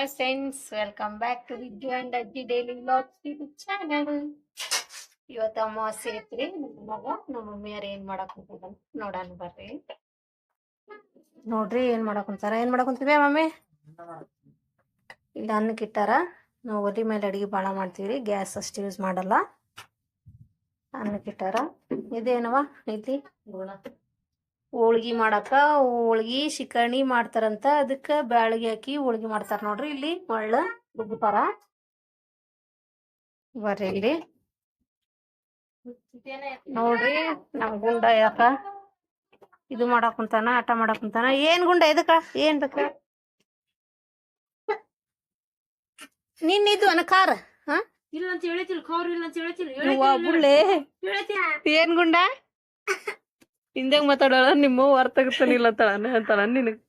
Hi friends welcome back to Vidyu and Ajji daily vlogs YouTube channel ಇವತ್ತು ಅಮಾವಾಸ್ಯೆ ಐತ್ರಿ ನಮ್ಮ ಮಗ ನಮ್ಮ ಮಮ್ಮಿಯರ್ ಏನ್ ಮಾಡಕ್ ಹೋಗೋದ ನೋಡೋಣ ಬರ್ರಿ. ನೋಡ್ರಿ ಏನ್ ಮಾಡಕ್ ಕುಂತಾರ ಏನ್ ಮಾಡಕ್ ಕುಂತೀವಿ ಮಮ್ಮಿ? ಇಲ್ಲಿ ಅನ್ನಕ್ಕೆ ಇಟ್ಟಾರ, ನಾವು ಒಲಿ ಮೇಲೆ ಅಡಿಗೆ ಭಾಳ ಮಾಡ್ತೀವಿ ಗ್ಯಾಸ್ ಅಷ್ಟು ಯೂಸ್ ಮಾಡಲ್ಲ. ಅನ್ನಕ್ಕೆ ಇಟ್ಟಾರ, ಇದೇನವ ಇಲ್ಲಿ ಹೋಳ್ಗಿ ಮಾಡಾಕ ಹೋಳ್ಗಿ ಶಿಕರ್ಣಿ ಮಾಡ್ತಾರಂತ. ಅದಕ್ಕ ಬ್ಯಾಳ್ಗಿ ಹಾಕಿ ಹೋಳ್ಗಿ ಮಾಡ್ತಾರ ನೋಡ್ರಿ ಇಲ್ಲಿ ಮಳ್ಳ ರುಬ್ತಾರ ಬರ್ರಿ ಇಲ್ಲಿ. ನೋಡ್ರಿ ನಮ್ ಗುಂಡ ಯಾಕ ಇದು ಮಾಡಕ್ ಕುಂತಾನ ಆಟ ಮಾಡಕ್ ಕುಂತಾನ. ಏನ್ ಗುಂಡ ಇದಕ್ಕ? ಏನ್ ಬೇಕ? ನಿನ್ ಇದು ಅನ ಇಲ್ಲ ಅಂತ ಖೌರ್ ಇಲ್ಲ ಅಂತ ಬುಳ್ಳೆ. ಏನ್ ಗುಂಡ? ಹಿಂದೆ ಮಾತಾಡೋಣ ನಿಮ್ಮ ಅರ್ಥ ಆಗತ್ತಾನಿಲ್ಲ ಅಂತಾಳ ಅಂತಾಳ ನಿನಗ್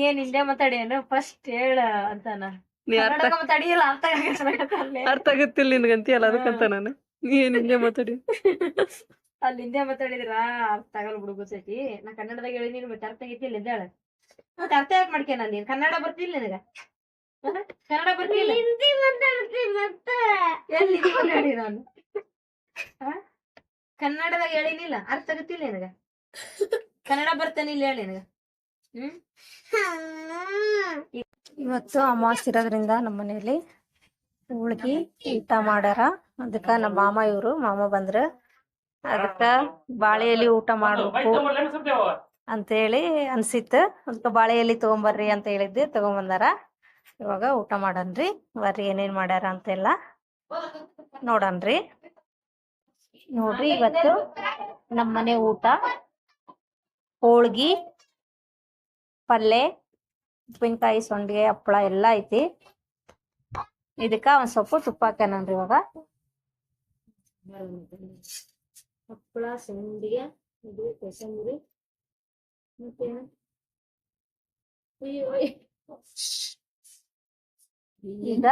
ಏನ್ ಹಿಂದೆ ಮಾತಾಡೇನು ಫಸ್ಟ್ ಹೇಳ ಅಂತಾನ. ನೀ ಅರ್ಥ ಆಗುತ್ತಿಲ್ಲ ಮಾತಾಡಿಲ್ಲ ಅರ್ಥ ಆಗಲ್ಲ ಅರ್ಥ ಆಗತ್ತಿಲ್ಲ ನಿನಗಂತೀಯಲ್ಲ ಅದಕ್ಕಂತ ನಾನು. ನೀ ಏನ್ ಹಿಂದೆ ಮಾತಾಡಿ? ಅಲ್ಲಿ ಹಿಂದೆ ಮಾತಾಡಿದ್ರ ಅರ್ಥ ಆಗಲ್ಲ ಬಿಡು ಗೊತ್ತೈತಿ. ನಾ ಕನ್ನಡದಾಗ ಹೇಳಿ ನೀನು ಮತ್ತೆ ಅರ್ಥ ಆಗೈತಿ ಇಲ್ಲ ಹೇಳ. ಮತ್ತೆ ಅರ್ಥ ಯಾಕೆ ಮಾಡ್ಕೇನ ನೀನ್? ಕನ್ನಡ ಬರ್ತಿಲ್ಲ ನಿನಗ? ಹ? ಕನ್ನಡ ಬರ್ತಿಲ್ಲ? ಎಲ್ಲಿ ಹಿಂದಿ ಮಾತಾಡಿ ನಾನು? ಹ? ಕನ್ನಡದಾಗ ಹೇಳಿನಿಲ್ಲ ಅರ್ಥ ಆಗತ್ತಿಲ್ಲ ನಿನಗ? ಕನ್ನಡ ಬರ್ತಾನೆ ಇಲ್ಲ ಹೇಳಿ ನನಗೆ. ಇವತ್ತು ಅಮಾವಾಸ್ಯ ಇರೋದ್ರಿಂದ ನಮ್ಮ ಮನೆಯಲ್ಲಿ ಹೋಳ್ಗಿ, ಊಟ ಮಾಡ್ಯಾರ. ಅದಕ್ಕ ನಮ್ಮ ಮಾಮ ಇವ್ರು, ಮಾಮ ಬಂದ್ರ. ಅದಕ್ಕ ಬಾಳೆ ಎಲಿ ಊಟ ಮಾಡ್ಬೇಕು ಅಂತ ಹೇಳಿ ಅನ್ಸಿತ್ತು. ಅದಕ್ಕ ಬಾಳೆಯಲ್ಲಿ ತಗೊಂಬರ್ರಿ ಅಂತ ಹೇಳಿದ್ದೆ, ತಗೊಂಬಂದಾರ. ಇವಾಗ ಊಟ ಮಾಡನ್ರಿ, ಬರ್ರಿ ಏನೇನ್ ಮಾಡ್ಯಾರ ಅಂತೆಲ್ಲ ನೋಡನ್ರಿ. ನೋಡ್ರಿ ಇವತ್ತು ನಮ್ಮ ಮನೆ ಊಟ. ಹೋಳ್ಗಿ ಪಲ್ಲೆ ಉಪ್ಪಿನಕಾಯಿ ಸೊಂಡಿಗೆ ಹಪ್ಪಳ ಎಲ್ಲ ಐತಿ. ಇದಕ್ಕ ಒಂದ್ ಸ್ವಲ್ಪ ತುಪ್ಪ ಹಾಕ್ಯಾನನ್ರಿ ಇವಾಗ. ಹಪ್ಪಳ ಸಂಡಿಗೆ ಇದು ಕೋಸಂಬರಿ ಮತ್ತೇನು. ಈಗ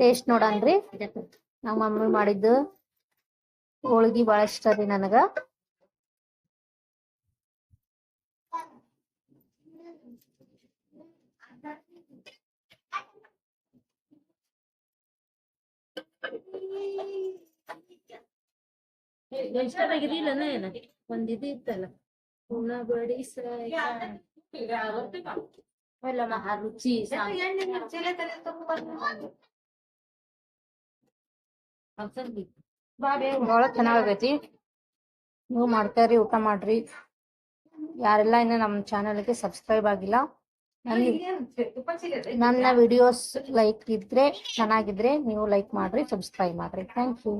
ಟೇಸ್ಟ್ ನೋಡನ್ರಿ. ನಮ್ಮ ಮಮ್ಮಿ ಮಾಡಿದ್ದು ಹೋಳ್ಗಿ ಬಹಳ ಇಷ್ಟ ರೀ ನನಗ. ಇರ್ಲಿಲ್ಲನ ಏನ ಒಂದ್ ಇದು ಇತ್ತಲ್ಲ ಉಣ ಬಡಿಸ ಎಲ್ಲ ಮಹಾ ರುಚಿ ಬಹಳ ಚೆನ್ನಾಗೈತಿ. ನೀವು ಮಾಡ್ತಾರಿ, ಊಟ ಮಾಡ್ರಿ. ಯಾರೆಲ್ಲ ಇನ್ನು ನಮ್ಮ ಚಾನಲ್ಗೆ ಸಬ್ಸ್ಕ್ರೈಬ್ ಆಗಿಲ್ಲ ನನ್- ನನ್ನ ವಿಡಿಯೋಸ್ ಲೈಕ್ ಇದ್ರೆ ಚೆನ್ನಾಗಿದ್ರೆ ನೀವು ಲೈಕ್ ಮಾಡ್ರಿ ಸಬ್ಸ್ಕ್ರೈಬ್ ಮಾಡ್ರಿ. Thank you.